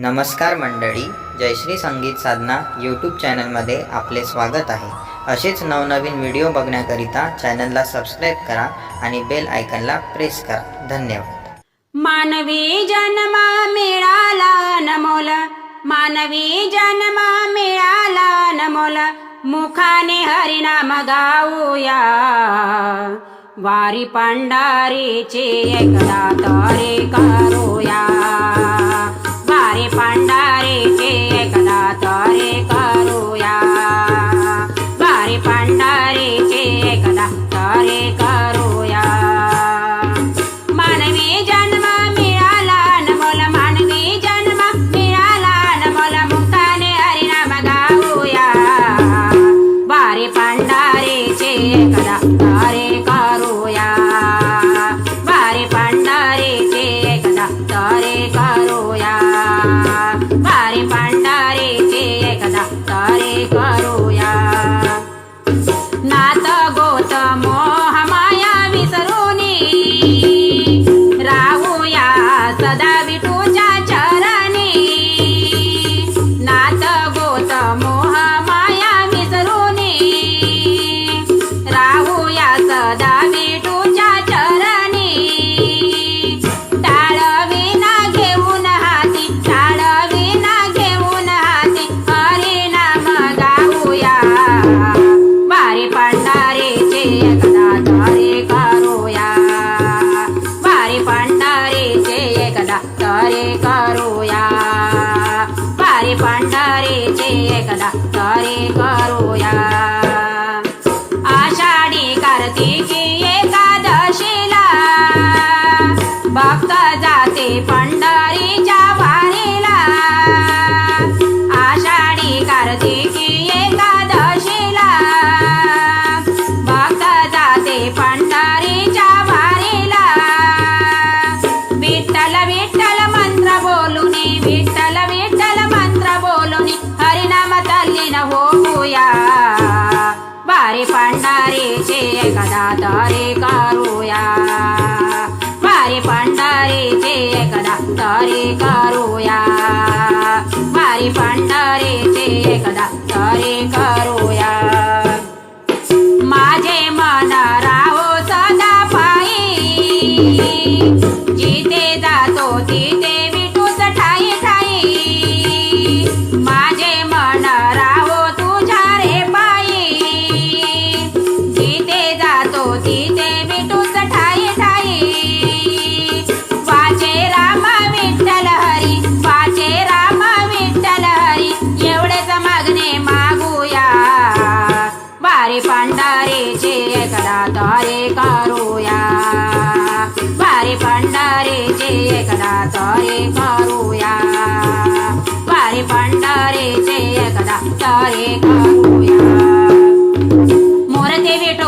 नमस्कार मंडळी जयश्री संगीत साधना यूट्यूब चॅनलमध्ये आपले स्वागत आहे. असेच नवनवीन व्हिडिओ बघण्याकरिता चॅनलला सबस्क्राईब करा आणि बेल आयकनला प्रेस करा. धन्यवाद. मानवी जन्म मिळाला नमोला मानवी जन्म मिळाला नमोला मुखाने हरिनाम गाऊया. वारी पांढारीची एकदा तारे करूया वारी पांढारीची एकदा तरी करूया. वारी पांढारीची एकदा तरी करूया. मानवी जन्म मिळाला नमोल मानवी जन्म मिळाला नमोल मुक्ताने हरिनाम गाऊया. बारे पांढारेचे एकदा तारे एकदा तरे करूया बारे पांढारेचे एकदा तरे करूया। एकदा तरे करूया. मारी पांढारेचे एकदा तरे करूया. मारी पांढारेचे एकदा तरे पाये कारूया. वारी पांडारे जे एकदा तारे कारूया. वारी पांडारे जे एकदा तारे कारूया. मोरते भेटो